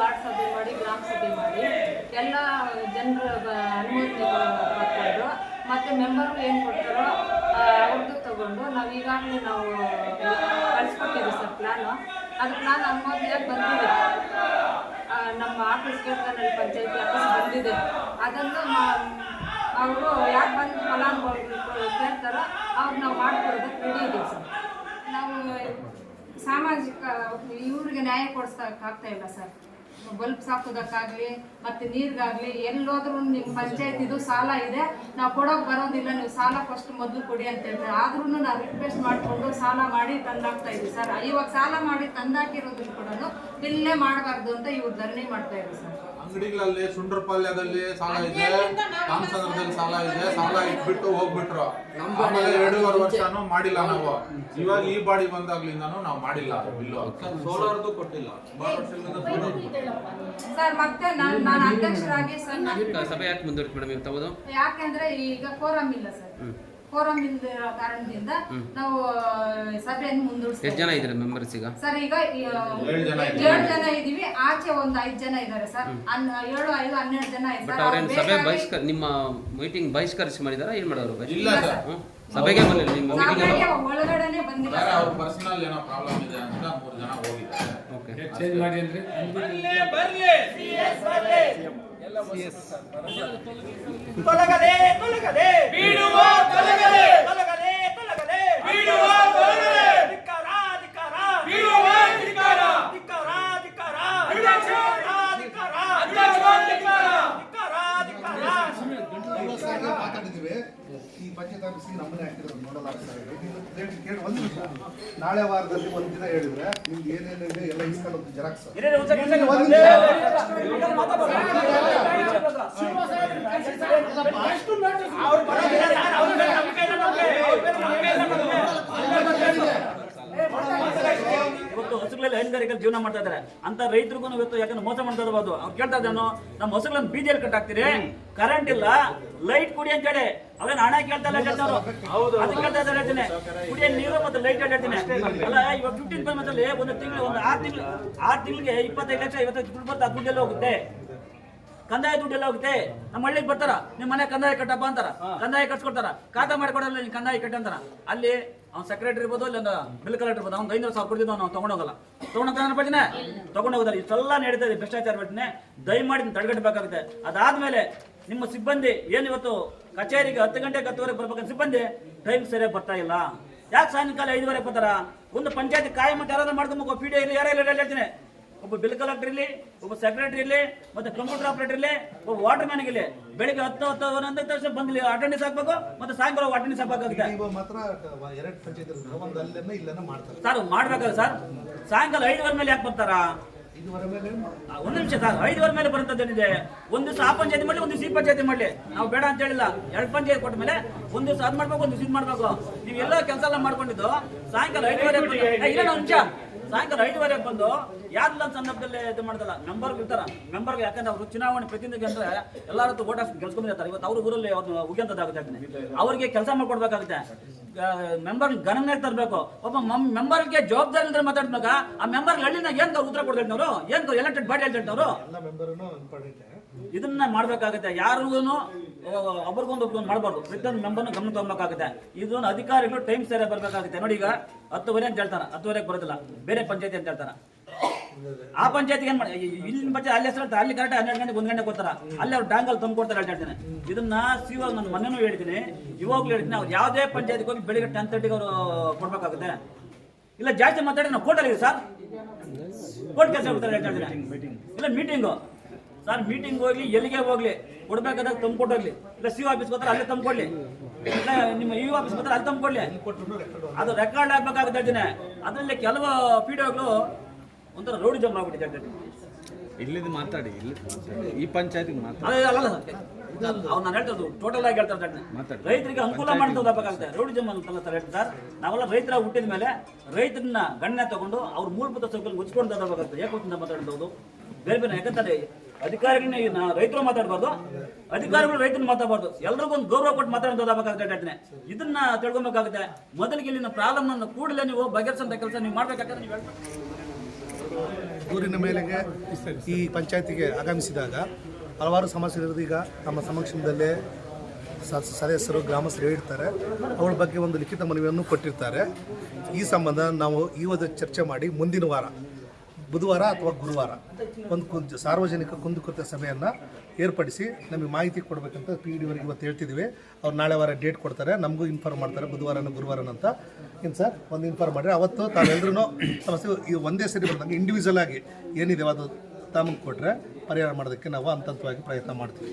Ward ಸಭೆ ಮಾಡಿ, ಗ್ರಾಮ ಸಭೆ ಮಾಡಿ. ಎಲ್ಲ ಜನರ ಅನುಮೋದನೆ ಪಡ್ಕೊಂಡು ಮತ್ತೆ ಮೆಂಬರ್ಗಳು ಏನು ಕೊಡ್ತಾರೋ ಅವ್ರದ್ದು ತಗೊಂಡು ನಾವು ಈಗಾಗಲೇ ನಾವು ಕಳಿಸ್ಕೊಟ್ಟಿದ್ದೀವಿ ಸರ್ ಪ್ಲಾನ್. ಅದು ಪ್ಲಾನ್ ಅನುಮೋದನೆಯಾಗಿ ಬಂದಿದೆ. ನಮ್ಮ ಆಫೀಸ್ ಕೇಳ್ತಾನಲ್ಲಿ ಪಂಚಾಯತಿ ಆಫೀಸ್ ಬಂದಿದೆ. ಅದನ್ನು ಅವರು ಯಾಕೆ ಬಂದು ಫಲಾನುಭವಿಗಳು ಕೇಳ್ತಾರೋ, ಅವ್ರು ನಾವು ಮಾಡ್ಕೊಡೋದಕ್ಕೆ ರೆಡಿ ಇದೀವಿ ಸರ್. ನಾವು ಸಾಮಾಜಿಕ, ಇವ್ರಿಗೆ ನ್ಯಾಯ ಕೊಡಿಸೋಕ್ಕಾಗ್ತಾ ಇಲ್ಲ ಸರ್. ಬಲ್ಬ್ಸ್ ಸಾಕೋದಕ್ಕಾಗ್ಲಿ, ಮತ್ತು ನೀರಿಗಾಗಲಿ, ಎಲ್ಲೋದ್ರೂ ನಿಮ್ಮ ಪಂಚಾಯತ್ ಇದು ಸಾಲ ಇದೆ. ನಾವು ಕೊಡೋಕೆ ಬರೋದಿಲ್ಲ, ನೀವು ಸಾಲ ಫಸ್ಟ್ ಮೊದಲು ಕೊಡಿ ಅಂತ ಹೇಳ್ತಾರೆ. ಆದ್ರೂ ನಾವು ರಿಕ್ವೆಸ್ಟ್ ಮಾಡಿಕೊಂಡು ಸಾಲ ಮಾಡಿ ತಂದಾಗ್ತಾ ಇದ್ವಿ ಸರ್. ಇವಾಗ ಸಾಲ ಮಾಡಿ ತಂದಾಕಿರೋದನ್ನು ಕೂಡ ಇಲ್ಲೇ ಮಾಡಬಾರ್ದು ಅಂತ ಇವ್ರು ಧರಣಿ ಮಾಡ್ತಾ ಇದ್ದೀವಿ ಸರ್. ಅಂಗಡಿಗಳಲ್ಲಿ ಸುಂಡ್ರಪಾಳ್ಯದಲ್ಲಿ ಸಾಲ ಇದೆ ರಾಮಚಂದ್ರದಲ್ಲಿ ಸಾಲ ಇದೆ ಸಾಲ ಇಟ್ಬಿಟ್ಟು ಹೋಗ್ಬಿಟ್ರು. ಆಮೇಲೆ ಎರಡೂವರೆ ವರ್ಷನೂ ಮಾಡಿಲ್ಲ ನಾವು. ಇವಾಗ ಈ ಬಾಡಿ ಬಂದಾಗ್ಲಿಂದನೂ ನಾವು ಮಾಡಿಲ್ಲ ಬಿಲ್ಲು. ಸೋಲಾರ್ದು ಕೊಟ್ಟಿಲ್ಲ. ಸುಮಾರು ವರ್ಷಗಳಿಂದ solar ಕೊಟ್ಟಿಲ್ಲ. ಸರ್ ಮತ್ತೆ ನಾನು ನಾನು ಅಧ್ಯಕ್ಷರಾಗಿ ಸರ್ ಸಭೆ ಯಾಕೆ ಮುಂದುವರಿತು ಮೇಡಮ್ ಯಾಕೆಂದ್ರೆ ಈಗ ಕೋರಂ ಇಲ್ಲ ಸರ್. ಕೋರಂ ಇಲ್ಲದ ಕಾರಣದಿಂದ ನಾವು ಸಭೆಯನ್ನು ಮುಂದೂಡಿಸ್ತೀವಿ ಎಷ್ಟು ಜನ ಇದ್ದಾರೆ ಮೆಂಬರ್ಸ್ ಈಗ? ಸರ್ ಈಗ ಏಳು ಜನ ಇದ್ದೀವಿ. ಇದೀವಿ ಆಚೆ ಒಂದು ಐದು ಜನ ಇದ್ದಾರೆ ಸರ್. ಏಳು ಐದು ಹನ್ನೆರಡು ಜನ ಬಟ್ ಇದ್ದಾರೆ ಅವ್ರೇನು ಸಭೆ ಬಹಿಷ್ಕಾರ ನಿಮ್ಮ ಮೀಟಿಂಗ್ ಬಹಿಷ್ಕರಿಸಿ ಮಾಡಿದಾರ? ಏನು ಮಾಡೋರು ಇಲ್ಲ ಸರ್. ಸಭೆಗೆ ಬಂದಿಲ್ಲ ನಿಮ್ಮ ಮೀಟಿಂಗ್ ಒಳಗಡೆನೆ ಬಂದಿಲ್ಲ ಸರ್. ಅವ್ರ ಪರ್ಸನಲ್ ಏನೋ ಪ್ರಾಬ್ಲಮ್ ಇದೆ ಅಂತ ಮೂರು ಜನ ಹೋಗಿದ್ದಾರೆ. ಓಕೆ. ಚೇಂಜ್ ಮಾಡಿ ಅಂದ್ರೆ? ತೊಲಗದೆ ತೊಲಗದೆ ಈ ಪಂಚಾಯತ್ ಆಫೀಸ್ಗೆ ನಮ್ಮನೆ ಹಾಕಿದ್ರು ನೋಡಲ್ಲ ಕೇಳಿ ಒಂದು ನಿಮಿಷ. ನಾಳೆ ವಾರದಲ್ಲಿ ಒಂದು ದಿನ ಹೇಳಿದ್ರೆ ನಿಮ್ಗೆ ಏನೇನಿದೆ ಎಲ್ಲ ಇಸ್ಕೊಂಡು ಒಂದು ಜೆರಾಕ್ಸ್. ಒಂದ್ ಸೆಕೆಂಡ್ ಒಂದು ನಿಮಿಷ ಅವ್ರು ಬರೋದಿಲ್ಲ ಸರ್ ಅವ್ರ ಮೇಲೆ ನಂಬಿಕೆ ಇಲ್ಲ ನಮ್ಗೆ ಅವ್ರ ಮೇಲೆ ನಂಬಿಕೆ ಇಲ್ಲ ನಮ್ಗೆ ಇವತ್ತು ಹಸುಗಳಲ್ಲಿ ಜೀವನ ಮಾಡ್ತಾ ಇದ್ದಾರೆ. ಅಂತ ರೈತರಿಗೂ ಇವತ್ತು ಯಾಕಂದ್ರೆ ಮೋಸ ಮಾಡ್ತಾ ಇರಬಹುದು ಅವ್ರು ಕೇಳ್ತಾ ಇದ್ದಾನು ನಮ್ಮ ಹೊಸಗಳನ್ನ ಬೀದಿಯಲ್ಲಿ ಕಟ್ಟಾಕ್ತೀರಿ ಕರೆಂಟ್ ಇಲ್ಲ ಲೈಟ್ ಕುಡಿ ಅಂತ ಹೇಳಿ. ಅವೇನು ಹಣ ಕೇಳ್ತಾ ಇಲ್ಲ ಅದು ಕೇಳ್ತಾ ಇದ್ದಾರೆ ಹೇಳ್ತೀನಿ. ಕುಡಿಯೋ ನೀರು ಮತ್ತೆ ಲೈಟ್ ಹೇಳ್ತೀನಿ. ಅಲ್ಲ ಇವಾಗ ಫಿಫ್ಟೀನ್ ಪರ್ಸೆಂಟ್ ಅಲ್ಲಿ ಒಂದು ತಿಂಗಳು ಒಂದು ಆರು ತಿಂಗಳು ಆರು ತಿಂಗಳಿಗೆ ಇಪ್ಪತ್ತೈದು ಲಕ್ಷ ಇವತ್ತು ದುಡ್ಡು ಬರ್ತಾ ದುಡ್ಡೆಲ್ಲ ಹೋಗುತ್ತೆ. ಕಂದಾಯ ದುಡ್ಡೆಲ್ಲ ಹೋಗುತ್ತೆ. ನಮ್ಮ ಹಳ್ಳಿಗೆ ಬರ್ತಾರ ನಿಮ್ಮ ಮನೆ ಕಂದಾಯ ಕಟ್ಟಪ್ಪ ಅಂತಾರ. ಕಂದಾಯ ಕಟ್ಸ್ಕೊಡ್ತಾರ. ಖಾತಾ ಮಾಡ್ಕೊಡಲ್ಲ ನೀನು ಕಂದಾಯ ಕಟ್ಟ ಅಂತಾರ. ಅಲ್ಲಿ ಅವ್ನು ಸೆಕ್ರೆಟರಿ ಇರ್ಬೋದು ಇಲ್ಲ ಬಿಲ್ ಕಲೆಕ್ಟರ್ ಇರ್ಬೋದು ಅವ್ನು ಐನೂರು ಸಾವಿರ ಕೊಡ್ತಿದ್ದು ನಾವು ತಗೊಂಡೋಗಲ್ಲ ತಗೊಂಡೋಗ್ತಾನೆ ಪಟ್ಟಿನ ತಗೊಂಡೋಗೋದಲ್ಲ ಇಷ್ಟೆಲ್ಲ ನಡೀತಾ ಇದೆ ಭ್ರಷ್ಟಾಚಾರ ಪಟ್ಟಿನೇ ದಯಮಾಡಿ ತಡೆಗಟ್ಟಬೇಕಾಗುತ್ತೆ. ಅದಾದ್ಮೇಲೆ ನಿಮ್ಮ ಸಿಬ್ಬಂದಿ ಏನು ಇವತ್ತು ಕಚೇರಿಗೆ ಹತ್ತು ಗಂಟೆಗೆ ಹತ್ತುವರೆಗೆ ಬರ್ಬೇಕಂತ ಸಿಬ್ಬಂದಿ ಟೈಮ್ ಸರಿಯಾಗಿ ಬರ್ತಾ ಇಲ್ಲ. ಯಾಕೆ ಸಾಯಂಕಾಲ ಐದುವರೆ ಬರ್ತಾರ? ಒಂದು ಪಂಚಾಯತ್ ಕಾಯಂ ಮತ್ತೆ ಯಾರಾದ್ರೂ ಮಾಡ್ಕೊಂಡು ಪಿ ಡಿ ಇಲ್ಲ, ಯಾರೇ ಹೇಳ್ತೀನಿ. ಒಬ್ಬ ಬಿಲ್ ಕಲೆಕ್ಟರ್ ಇರಲಿ ಒಬ್ಬ ಸೆಕ್ರೆಟರಿ ಇರಲಿ ಮತ್ತೆ ಕಂಪ್ಯೂಟರ್ ಆಪರೇಟರ್ ಇರಲಿ ಒಬ್ಬ ವಾಟರ್ ಮ್ಯಾನ್ ಇರಲಿ. ಬೆಳಿಗ್ಗೆ ಹತ್ತು ಹತ್ತು ಅಂದ ತಕ್ಷಣ ಬಂದಿಲ್ಲ ಅಟೆಂಡೆನ್ಸ್ ಹಾಕ್ಬೇಕು ಮತ್ತೆ ಸಾಯಂಕಾಲ ಅಟೆಂಡೆನ್ಸ್ ಹಾಕ್ಬೇಕಾಗುತ್ತೆ. ಮಾತ್ರ ಎರಡು ಪಂಚಾಯತ್ ಒಂದು ಇಲ್ಲೇನ ಮಾಡ್ತಾರೆ. ಸರ್ ಮಾಡ್ಬೇಕಲ್ಲ ಸರ್. ಸಾಯಂಕಾಲ ಐದುವರೆ ಮೇಲೆ ಯಾಕೆ ಬರ್ತಾರಾ? ಒಂದು ನಿಮಿಷ ಸರ್ ಐದುವರೆ ಮೇಲೆ ಬರುತ್ತದೇನಿದೆ ಒಂದು ದಿವಸ ಆ ಪಂಚಾಯತಿ ಮಾಡಲಿ ಒಂದು ಸಿ ಪಂಚಾಯತಿ ಮಾಡಲಿ. ನಾವು ಬೇಡ ಅಂತ ಹೇಳಿಲ್ಲ. ಎರಡು ಪಂಚಾಯತಿ ಕೊಟ್ಟ ಮೇಲೆ ಒಂದು ದಿವಸ ಅದ್ ಮಾಡ್ಬೇಕು ಒಂದು ಸಿದ್ ಇದು ಮಾಡ್ಬೇಕು. ನೀವು ಎಲ್ಲ ಕೆಲಸ ಎಲ್ಲ ಮಾಡ್ಕೊಂಡಿದ್ದು ಸಾಯಂಕಾಲ ಐದುವರೆ ಇಲ್ಲ ಒಂದು ನಿಮಿಷ. ಸಾಯಂಕಾಲ ಐದುವರೆಗೆ ಬಂದು ಯಾರಿಲ್ಲ ಸಂದರ್ಭದಲ್ಲಿ ಇದು ಮಾಡ್ದಲ್ಲ ಮೆಂಬರ್ ಇರ್ತಾರ ಮೆಂಬರ್ಗೆ ಯಾಕಂದ್ರೆ ಅವರು ಚುನಾವಣೆ ಪ್ರತಿನಿಧಿ ಅಂದ್ರೆ ಎಲ್ಲರ ಹತ್ರ ಓಟ್ ಹಾಕಿ ಗೆಲ್ಸ್ಕೊಂಡಿರ್ತಾರೆ ಇವತ್ತು ಅವ್ರ ಊರಲ್ಲಿ ಅವ್ರನ್ನ ಉಗ್ಯಂತದಾಗುತ್ತೆ ಅವ್ರಿಗೆ ಕೆಲಸ ಮಾಡ್ಕೊಡ್ಬೇಕಾಗುತ್ತೆ. ಮೆಂಬರ್ ಗಣನೆ ತರಬೇಕು. ಒಬ್ಬ ಮೆಂಬರ್ಗೆ ಜವಾಬ್ದಾರಿ ಅಂದ್ರೆ ಮಾತಾಡ್ಬೇಕ? ಆ ಮೆಂಬರ್ ಹಳ್ಳಿನ ಏನ್ ಉತ್ತರ ಕೊಡ್ತಾರೆ ಏನ್ ಎಲೆಕ್ಟೆಡ್ ಬಾಡಿ ಹೇಳ್ತಾರೆ ಇದನ್ನ ಮಾಡ್ಬೇಕಾಗುತ್ತೆ. ಯಾರಿಗೂ ಒಬ್ರಿಗೊಂದು ಒಬ್ರಿಗೊಂದು ಮಾಡಬಾರ್ದು. ಪ್ರತಿಯೊಂದು ಮೆಂಬರ್ನ ಗಮನ ತಗೊಬೇಕಾಗುತ್ತೆ. ಇದೊಂದು ಅಧಿಕಾರಿಗಳು ಟೈಮ್ ಸರಿಯಾಗಿ ಬರ್ಬೇಕಾಗುತ್ತೆ. ನೋಡಿ ಈಗ ಹತ್ತುವರೆ ಅಂತ ಹೇಳ್ತಾರ ಹತ್ತುವರೆಗೆ ಬರೋದಿಲ್ಲ. ಬೇರೆ ಪಂಚಾಯತಿ ಅಂತ ಹೇಳ್ತಾರ. ಆ ಪಂಚಾಯತಿಗೆ ಏನ್ ಮಾಡಿ ಇಲ್ಲಿ ಪಂಚಾಯತ್ ಅಲ್ಲಿ ಹೆಸರು ಅಲ್ಲಿ ಕರೆಕ್ಟ್ ಹನ್ನೆರಡು ಗಂಟೆ ಒಂದ್ ಗಂಟೆ ಕೊಡ್ತಾರ. ಅಲ್ಲಿ ಅವ್ರು ಡಾಂಗಲ್ ತಂದು ಕೊಡ್ತಾರೆ ಅಂತ ಹೇಳ್ತೇನೆ. ಇದನ್ನ ಸಿವಾಗ ನಾನು ಮೊನ್ನೆನೂ ಹೇಳ್ತೀನಿ ಇವಾಗ್ಲೂ ಹೇಳ್ತೀನಿ ಅವ್ರು ಯಾವುದೇ ಪಂಚಾಯತಿಗೆ ಹೋಗಿ ಬೆಳಿಗ್ಗೆ ಟೆನ್ ತರ್ಟಿಗೆ ಅವರು ಕೊಡ್ಬೇಕಾಗುತ್ತೆ. ಇಲ್ಲ ಜಾಸ್ತಿ ಮಾತಾಡಿ, ನಾವು ಕೋರ್ಟಲ್ಲಿ ಸರ್. ಕೋರ್ಟ್ ಕೆಲಸ ಕೊಡ್ತಾರೆ ಹೇಳ್ತೀನಿ. ಇಲ್ಲ ಮೀಟಿಂಗು ಸರ್ ಮೀಟಿಂಗ್ ಹೋಗ್ಲಿ ಎಲ್ಲಿಗೆ ಹೋಗ್ಲಿ ಕೊಡ್ಬೇಕಾದಾಗ ತಂದ್ಕೊಟ್ಟೋಗ್ಲಿ ಇಲ್ಲ ಸಿ ಆಫೀಸ್ ಹೋದ್ರೆ ಅಲ್ಲೇ ತಂದ್ಕೊಡ್ಲಿ. ಇಲ್ಲ ನಿಮ್ಮ ಯು ಆಫೀಸ್ ಬಂದ್ರೆ ಅಲ್ಲಿ ತಂದ್ಕೊಡ್ಲಿ. ಅದು ರೆಕಾರ್ಡ್ ಆಗ್ಬೇಕಾಗುತ್ತೆ ಹೇಳ್ತೀನಿ ಅದರಲ್ಲಿ ಕೆಲವು ಪಿಡಿಒಗಳು ಒಂಥರ ರೋಡ್ ಜಮ್ ಆಗ್ಬಿಟ್ಟಿದೆ ಹೇಳ್ತೀನಿ ಇಲ್ಲಿದ್ದು ಮಾತಾಡಿ ಇಲ್ಲಿ ಈ ಪಂಚಾಯತಿಗೆ ಮಾತಾಡಿ. ಅದೇ ಅಲ್ಲ ಅವ್ನು ನಾನು ಹೇಳ್ತದ್ದು ಟೋಟಲ್ ಆಗಿ ಹೇಳ್ತಾರೆ. ರೈತರಿಗೆ ಅನುಕೂಲ ಮಾಡ್ಕೋಬೇಕಾಗುತ್ತೆ ರೋಡ್ ಜಮ್ ಅಂತಲ್ಲ ಸರ್ ಹೇಳ್ತಾರೆ ಸರ್ ನಾವೆಲ್ಲ ರೈತರ ಹುಟ್ಟಿದ ಮೇಲೆ ರೈತರನ್ನ ಗಣ್ಯ ತಗೊಂಡು ಅವ್ರ ಮೂಲಭೂತ ಸೌಕರ್ಯ ಹೊಚ್ಕೊಂಡು ತಗೋಬೇಕಾಗುತ್ತೆ. ಯಾಕೆ ಮಾತಾಡೋದು ಬೇರೆ ಬೇರೆ ಯಾಕಂತಾರೆ ಅಧಿಕಾರಿಗಳನ್ನ ರೈತರು ಮಾತಾಡಬಾರ್ದು. ಅಧಿಕಾರಿಗಳು ರೈತರು ಮಾತಾಡಬಾರ್ದು. ಎಲ್ರಿಗೂ ಒಂದು ಗೌರವ ಕೊಟ್ಟು ಮಾತಾಡೋದಾಗಬೇಕಾಗುತ್ತೆ ಇದನ್ನ ತಿಳ್ಕೊಬೇಕಾಗುತ್ತೆ. ಮೊದಲಿಗೆ ಇಲ್ಲಿನ ಪ್ರಾಬ್ಲಮ್ ಅನ್ನು ಕೂಡಲೇ ನೀವು ಬಗೆಹರಿಸಂತ ಕೆಲಸ ನೀವು ಮಾಡ್ಬೇಕಾದ್ರೆ ನೀವು ದೂರಿನ ಮೇಲೆಗೆ ಈ ಪಂಚಾಯತಿಗೆ ಆಗಮಿಸಿದಾಗ ಹಲವಾರು ಸಮಸ್ಯೆಗಳಿರೋದು ಈಗ ನಮ್ಮ ಸಮಕ್ಷಮದಲ್ಲೇ ಸದಸ್ಯರು, ಗ್ರಾಮಸ್ಥರು ಹೇಳಿರ್ತಾರೆ ಅವಳ ಬಗ್ಗೆ ಒಂದು ಲಿಖಿತ ಮನವಿಯನ್ನು ಕೊಟ್ಟಿರ್ತಾರೆ. ಈ ಸಂಬಂಧ ನಾವು ಇವತ್ತು ಚರ್ಚೆ ಮಾಡಿ ಮುಂದಿನ ವಾರ ಬುಧವಾರ ಅಥವಾ ಗುರುವಾರ ಒಂದು ಕುಂಜ ಸಾರ್ವಜನಿಕ ಕುಂದುಕೊರತೆ ಸಭೆಯನ್ನು ಏರ್ಪಡಿಸಿ ನಮಗೆ ಮಾಹಿತಿ ಕೊಡಬೇಕಂತ ಪಿ ಡಿ ಅವರಿಗೆ ಇವತ್ತು ಹೇಳ್ತಿದ್ದೀವಿ. ಅವ್ರು ನಾಳೆ ವಾರ ಡೇಟ್ ಕೊಡ್ತಾರೆ. ನಮಗೂ ಇನ್ಫಾರ್ಮ್ ಮಾಡ್ತಾರೆ ಬುಧವಾರನ ಗುರುವಾರನ ಅಂತ. ಏನು ಸರ್? ಒಂದು ಇನ್ಫಾರ್ಮ್ ಮಾಡಿರಿ. ಅವತ್ತು ತಾವೆಲ್ಲರೂ ಸಮಸ್ಯೆ ಈ ಒಂದೇ ಸರಿ ಬಂದಂಗೆ ಇಂಡಿವಿಜುವಲ್ ಆಗಿ ಏನಿದೆ ಅದು ತಮಗೆ ಕೊಟ್ಟರೆ ಪರಿಹಾರ ಮಾಡೋದಕ್ಕೆ ನಾವು ಹಂತ ಹಂತವಾಗಿ ಪ್ರಯತ್ನ ಮಾಡ್ತೀವಿ.